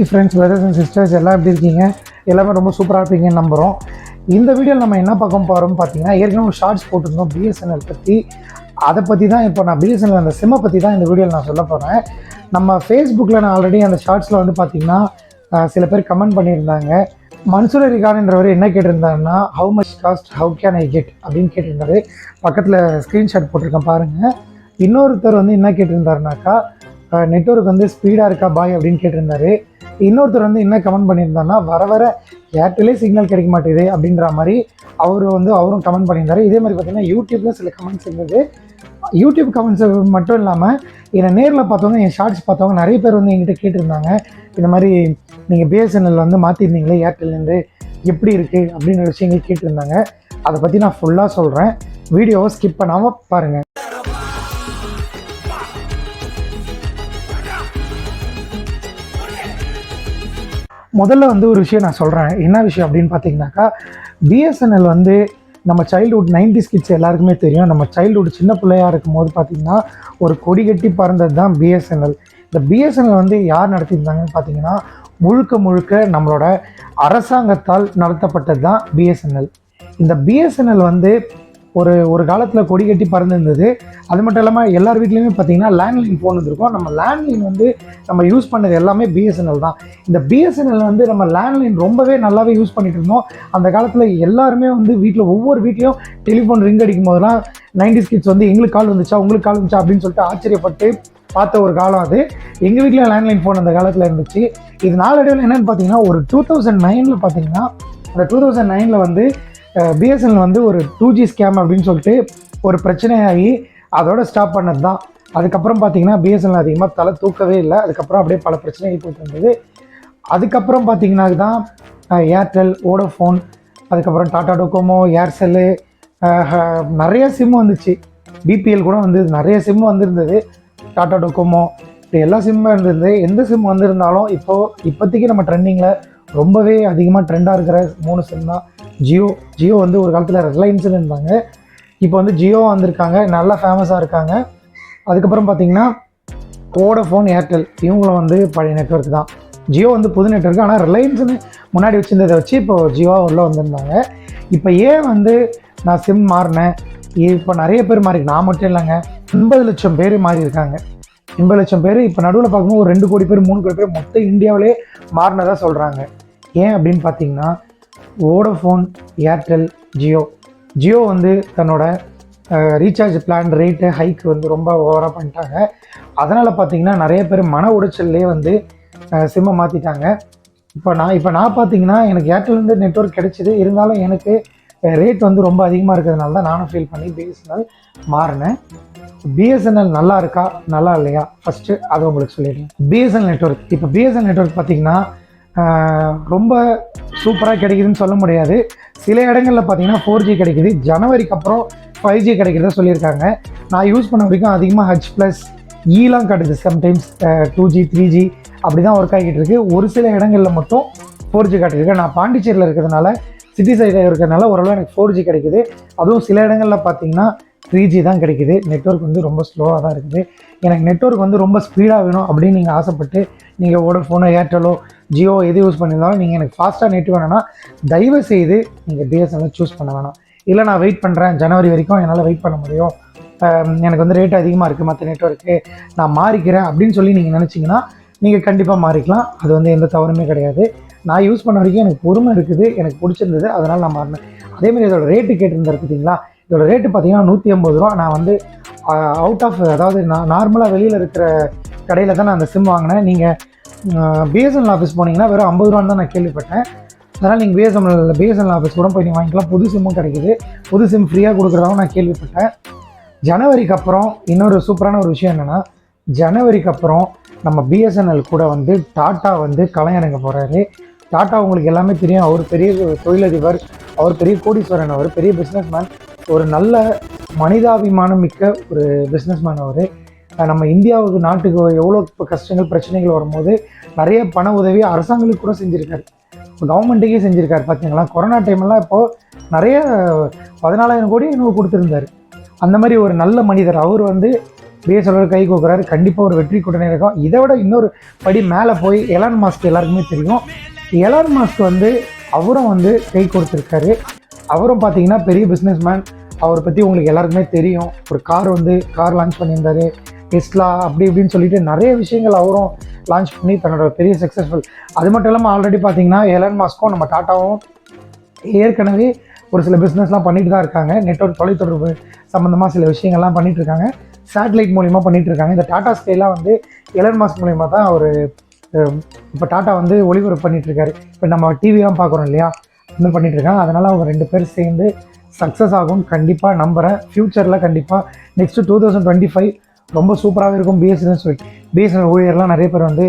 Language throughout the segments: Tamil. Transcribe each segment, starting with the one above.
Hi friends brothers and sisters எல்லாம் எப்படி இருக்கீங்க? எல்லாமே ரொம்ப சூப்பராக இருப்பீங்கன்னு நம்புகிறோம் இந்த வீடியோவில் நம்ம என்ன பார்க்க போகிறோம்னு பார்த்தீங்கன்னா ஏற்கனவே ஷார்ட்ஸ் போட்டிருந்தோம் பிஎஸ்என்எல் பற்றி அதை பற்றி தான் இப்போ நான் பிஎஸ்என்எல் அந்த சிம்மை பற்றி தான் இந்த வீடியோவில் நான் சொல்ல போகிறேன் நம்ம ஃபேஸ்புக்கில் நான் ஆல்ரெடி அந்த ஷார்ட்ஸில் வந்து பார்த்தீங்கன்னா சில பேர் கமெண்ட் பண்ணியிருந்தாங்க. மன்சூர் அலிகான்ன்றவர் என்ன கேட்டிருந்தாருன்னா how much cost how can I get அப்படின்னு கேட்டிருந்தாரு. பக்கத்தில் ஸ்க்ரீன்ஷாட் போட்டிருக்கேன் பாருங்கள் இன்னொருத்தர் வந்து என்ன கேட்டிருந்தாருனாக்கா நெட்ஒர்க் வந்து ஸ்பீடாக இருக்கா பாய் அப்படின்னு கேட்டிருந்தாரு. இன்னொருத்தர் வந்து என்ன கமெண்ட் பண்ணியிருந்தாருன்னா வர வர ஏர்டெல்லே சிக்னல் கிடைக்க மாட்டேது அப்படின்ற மாதிரி அவர் வந்து அவரும் கமெண்ட் பண்ணியிருந்தாரு. இதே மாதிரி பார்த்தீங்கன்னா யூடியூப்ல சில கமெண்ட்ஸ் இருந்தது. யூடியூப் கமெண்ட்ஸ் மட்டும் இல்லாமல் என்னை நேரில் பார்த்தவங்க என் ஷார்ட்ஸ் பார்த்தவங்க நிறைய பேர் வந்து என்கிட்ட கேட்டிருந்தாங்க. இந்த மாதிரி நீங்கள் பிஎஸ்என்எல் வந்து மாற்றிருந்தீங்களே ஏர்டெல்லேருந்து எப்படி இருக்குது அப்படின்ற விஷயங்கள் கேட்டிருந்தாங்க. அதை பற்றி நான் ஃபுல்லாக சொல்கிறேன் வீடியோவை ஸ்கிப் பண்ணாமல் பாருங்கள் முதல்ல வந்து ஒரு விஷயம் நான் சொல்கிறேன் என்ன விஷயம் அப்படின்னு பார்த்தீங்கன்னாக்கா பிஎஸ்என்எல் வந்து நம்ம சைல்டுஹுட் நைன்டி கிட்ஸ் எல்லாருக்குமே தெரியும். நம்ம சைல்டுஹுட் சின்ன பிள்ளையா இருக்கும் போது பார்த்திங்கன்னா ஒரு கொடி கட்டி பறந்தது தான் பிஎஸ்என்எல் இந்த பிஎஸ்என்எல் வந்து யார் நடத்தியிருந்தாங்கன்னு பார்த்தீங்கன்னா முழுக்க முழுக்க நம்மளோட அரசாங்கத்தால் நடத்தப்பட்டது தான் பிஎஸ்என்எல் இந்த பிஎஸ்என்எல் வந்து ஒரு ஒரு காலத்தில் கொடி கட்டி பறந்துருந்தது. அது மட்டும் இல்லாமல் எல்லார் வீட்லேயுமே பார்த்தீங்கன்னா லேண்ட்லைன் ஃபோன் இருந்திருக்கும் நம்ம லேண்ட்லைன் வந்து நம்ம யூஸ் பண்ணது எல்லாமே பிஎஸ்என்எல் தான். இந்த பிஎஸ்என்எல் வந்து நம்ம லேண்ட்லைன் ரொம்பவே நல்லாவே யூஸ் பண்ணிட்டு இருந்தோம். அந்த காலத்தில் எல்லாருமே வந்து வீட்டில் ஒவ்வொரு வீட்லேயும் டெலிஃபோன் ரிங் அடிக்கும் போதெல்லாம் நைன்டி கிட்ஸ் வந்து எங்களுக்கு கால் வந்துச்சா? உங்களுக்கு கால் வந்துச்சா? அப்படின்னு சொல்லிட்டு ஆச்சரியப்பட்டு பார்த்த ஒரு காலம் அது. எங்கள் வீட்டில் லேண்ட்லைன் ஃபோன் அந்த காலத்தில் இருந்துச்சு. இது நாளடைவில் என்னென்னு பார்த்தீங்கன்னா ஒரு டூ தௌசண்ட் நைனில் பார்த்தீங்கன்னா அந்த டூ தௌசண்ட் நைனில் வந்து பிஎஸ்என்எல் வந்து ஒரு டூ ஜி ஸ்கேம் அப்படின்னு சொல்லிட்டு ஒரு பிரச்சனையாகி அதோட ஸ்டாப் பண்ணது தான் அதுக்கப்புறம் பார்த்தீங்கன்னா பிஎஸ்என்எல் அதிகமாக தலை தூக்கவே இல்லை. அதுக்கப்புறம் அப்படியே பல பிரச்சனைகள் போயிட்டு இருந்தது. அதுக்கப்புறம் பார்த்தீங்கன்னா தான் ஏர்டெல் ஓடோஃபோன் அதுக்கப்புறம் டாடா டோகோமோ ஏர்செல்லு நிறைய சிம் வந்துச்சு. பிபிஎல் கூட வந்து நிறைய சிம் வந்திருந்தது. டாடா டோகோமோ இப்படி எல்லா சிம்மும் இருந்தது எந்த சிம் வந்திருந்தாலும் இப்போது இப்போதைக்கு நம்ம ட்ரெண்டிங்கில் ரொம்பவே அதிகமாக ட்ரெண்டாக இருக்கிற மூணு சிம் தான். ஜியோ ஜியோ வந்து ஒரு காலத்தில் ரிலையன்ஸ்னு இருந்தாங்க. இப்போ வந்து ஜியோ வந்திருக்காங்க. நல்லா ஃபேமஸாக இருக்காங்க. அதுக்கப்புறம் பார்த்தீங்கன்னா வோடஃபோன் ஏர்டெல் இவங்களும் வந்து பழைய நெட்வொர்க் தான். ஜியோ வந்து புது நெட்ஒர்க் ஆனால் ரிலையன்ஸ்னு முன்னாடி வச்சுருந்ததை வச்சு இப்போ ஜியோ உள்ளே வந்திருந்தாங்க. இப்போ ஏன் வந்து நான் சிம் மாறினேன்? இப்போ நிறைய பேர் மாறி நான் மட்டும் இல்லைங்க எண்பது லட்சம் பேர் மாறி இருக்காங்க. எண்பது லட்சம் பேர் இப்போ நடுவில் பார்க்கும்போது ஒரு ரெண்டு கோடி பேர் மூணு கோடி பேர் மொத்த இந்தியாவிலே மாறினதாக சொல்கிறாங்க ஏன் அப்படின்னு பார்த்தீங்கன்னா வோடஃபோன் ஏர்டெல் ஜியோ ஜியோ வந்து தன்னோட ரீசார்ஜ் பிளான் ரேட்டு ஹைக் வந்து ரொம்ப ஓவராக பண்ணிட்டாங்க. அதனால் பார்த்தீங்கன்னா நிறைய பேர் மன உடைச்சல்லே வந்து சிம்மை மாற்றிட்டாங்க இப்போ நான் இப்போ நான் பார்த்தீங்கன்னா எனக்கு ஏர்டெல்லேருந்து நெட்வொர்க் கிடைச்சிது. இருந்தாலும் எனக்கு ரேட் வந்து ரொம்ப அதிகமாக இருக்கிறதுனால தான் நானும் ஃபீல் பண்ணி பிஎஸ்என்எல் மாறினேன். பிஎஸ்என்எல் நல்லா இருக்கா? நல்லா இல்லையா? ஃபஸ்ட்டு அதை உங்களுக்கு சொல்லிடுறேன். பிஎஸ்என்எல் நெட்வொர்க் இப்போ பிஎஸ்என்எல் நெட்வொர்க் பார்த்தீங்கன்னா ரொம்ப சூப்பராக கிடைக்குதுன்னு சொல்ல முடியாது. சில இடங்களில் பார்த்தீங்கன்னா ஃபோர் ஜி கிடைக்குது. ஜனவரிக்கு அப்புறம் ஃபைவ் ஜி கிடைக்கிறதா சொல்லியிருக்காங்க. நான் யூஸ் பண்ண வரைக்கும் அதிகமாக ஹச் ப்ளஸ் ஈலாம் e காட்டுது sometimes two G three G அப்படி தான் ஒர்க் ஆகிட்டு இருக்கு. ஒரு சில இடங்களில் மட்டும் ஃபோர் ஜி காட்டியிருக்கு. நான் பாண்டிச்சேரியில் இருக்கிறதுனால சிட்டி சைடில் இருக்கிறதுனால ஓரளவு எனக்கு ஃபோர் ஜி கிடைக்குது. அதுவும் சில இடங்களில் பார்த்தீங்கன்னா த்ரீ ஜி தான் கிடைக்குது. நெட்ஒர்க் வந்து ரொம்ப ஸ்லோவாக தான் இருக்குது. எனக்கு நெட்ஒர்க் வந்து ரொம்ப ஸ்பீடாக வேணும் அப்படின்னு நீங்கள் ஆசைப்பட்டு நீங்கள் வோடஃபோனோ ஏர்டெலோ ஜியோ எது யூஸ் பண்ணியிருந்தாலும் நீங்கள் எனக்கு ஃபாஸ்ட்டாக நெட் வேணும்னா தயவு செய்து நீங்கள் பிஎஸ்என்எல் சூஸ் பண்ண வேணாம். இல்லை நான் வெயிட் பண்ணுறேன் ஜனவரி வரைக்கும் என்னால் வெயிட் பண்ண முடியும். எனக்கு வந்து ரேட் அதிகமாக இருக்குது மற்ற நெட்வொர்க்கு நான் மாறிக்கிறேன் அப்படின்னு சொல்லி நீங்கள் நினச்சிங்கன்னா நீங்கள் கண்டிப்பாக மாறிக்கலாம். அது வந்து எந்த தவறுமே கிடையாது. நான் யூஸ் பண்ண வரைக்கும் எனக்கு பொறுமை இருக்குது. எனக்கு பிடிச்சிருந்தது. அதனால் நான் மாறினேன். அதேமாதிரி இதோட ரேட்டு கேட்டிருந்தாரு பார்த்தீங்களா இதோட ரேட்டு பார்த்தீங்கன்னா நூற்றி ஐம்பது ரூபா. நான் வந்து அவுட் ஆஃப் அதாவது நான் நார்மலாக வெளியில் இருக்கிற கடையில் தான் நான் அந்த சிம் வாங்கினேன். நீங்கள் பிஎஸ்என்எல் ஆஃபீஸ் போனீங்கன்னா வெறும் ஐம்பது ரூபான்னு தான் நான் கேள்விப்பட்டேன். அதனால் நீங்கள் பிஎஸ்என்எல் பிஎஸ்என்எல் ஆஃபீஸ் கூட போய் நீங்கள் வாங்கிக்கலாம். புது சிம்மும் கிடைக்குது. புது சிம் ஃப்ரீயாக கொடுக்குறதாகவும் நான் கேள்விப்பட்டேன். ஜனவரிக்கு அப்புறம் இன்னொரு சூப்பரான ஒரு விஷயம் என்னென்னா ஜனவரிக்கு அப்புறம் நம்ம பிஎஸ்என்எல் கூட வந்து டாட்டா வந்து கலையரங்க போகிறாரு டாட்டா உங்களுக்கு எல்லாமே தெரியும். அவர் பெரிய தொழிலதிபர் அவர் பெரிய கோடீஸ்வரன் அவர் பெரிய பிஸ்னஸ்மேன் ஒரு நல்ல மனிதாபிமானம் மிக்க ஒரு பிஸ்னஸ்மேன் அவர். நம்ம இந்தியாவுக்கு நாட்டுக்கு எவ்வளோ இப்போ கஷ்டங்கள் பிரச்சனைகள் வரும்போது நிறைய பண உதவி அரசாங்கங்களுக்கு கூட செஞ்சுருக்காரு. கவர்மெண்ட்டுக்கே செஞ்சுருக்காரு பார்த்தீங்களா கொரோனா டைம்லாம் இப்போது நிறைய பதினாலாயிரம் கோடி இன்னும் கொடுத்துருந்தாரு. அந்த மாதிரி ஒரு நல்ல மனிதர். அவர் வந்து பிஎஸ்எல்ஆர் கை கோக்குறாரு. கண்டிப்பாக ஒரு வெற்றி கூட்டணி இருக்கும். இதை விட இன்னொரு படி மேலே போய் எலான் மாஸ்க் எல்லாருக்குமே தெரியும். எலான் மாஸ்க் வந்து அவரும் வந்து கை கொடுத்துருக்காரு. அவரும் பார்த்தீங்கன்னா பெரிய பிஸ்னஸ் மேன் அவரை பற்றி உங்களுக்கு எல்லாருக்குமே தெரியும். ஒரு கார் வந்து கார் லான்ச் பண்ணியிருந்தாரு. டெஸ்லா அப்படி இப்படின்னு சொல்லிட்டு நிறைய விஷயங்கள் அவரும் லான்ச் பண்ணி தன்னோட பெரிய சக்ஸஸ்ஃபுல் அது மட்டும் இல்லாமல் ஆல்ரெடி பார்த்தீங்கன்னா எலன் மாஸ்க்கும் நம்ம டாட்டாவும் ஏற்கனவே ஒரு சில பிஸ்னஸ்லாம் பண்ணிட்டு தான் இருக்காங்க. நெட்ஒர்க் தொலைத்தொடர்பு சம்மந்தமாக சில விஷயங்கள்லாம் பண்ணிகிட்டு இருக்காங்க. சேட்டலைட் மூலிமா பண்ணிகிட்டு இருக்காங்க. இந்த டாடா ஸ்கைலாம் வந்து எலன் மாஸ்க் மூலிமா தான் ஒரு இப்போ டாட்டா வந்து ஒளிபரப்பு பண்ணிட்டு இருக்காரு. இப்போ நம்ம டிவிலாம் பார்க்குறோம் இல்லையா? இன்னும் பண்ணிட்டு இருக்காங்க. அதனால் அவங்க ரெண்டு பேர் சேர்ந்து சக்ஸஸ் ஆகும் கண்டிப்பாக நம்புகிறேன் ஃப்யூச்சரில் கண்டிப்பாக next two thousand twenty five ரொம்ப சூப்பராகவே இருக்கும். பிஎஸ்என்எல் சொல்லி பிஎஸ்என்எல் ஊழியர்லாம் நிறைய பேர் வந்து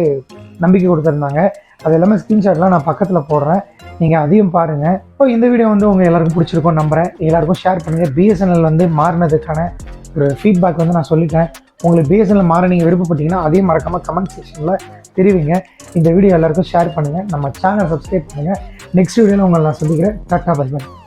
நம்பிக்கை கொடுத்துருந்தாங்க. அது எல்லாமே ஸ்க்ரீன்ஷாட்லாம் நான் பக்கத்தில் போடுறேன். நீங்கள் அதையும் பாருங்கள் இப்போ இந்த வீடியோ வந்து உங்கள் எல்லாருக்கும் பிடிச்சிருக்கும் நம்புறேன். எல்லாருக்கும் ஷேர் பண்ணுங்கள் பிஎஸ்என்எல் வந்து மாறினதுக்கான ஒரு ஃபீட்பேக் வந்து நான் சொல்லிட்டேன். உங்களுக்கு பிஎஸ்என்எல் மாற நீங்கள் விருப்பப்பட்டீங்கன்னா அதையும் மறக்காமல் கமெண்ட் செக்ஷனில் தெரிவிங்க. இந்த வீடியோ எல்லாருக்கும் ஷேர் பண்ணுங்கள் நம்ம சேனல் சப்ஸ்கிரைப் பண்ணுங்கள் நெக்ஸ்ட் வீடியோவில் உங்களை நான் சந்திக்கிறேன். Tata bye by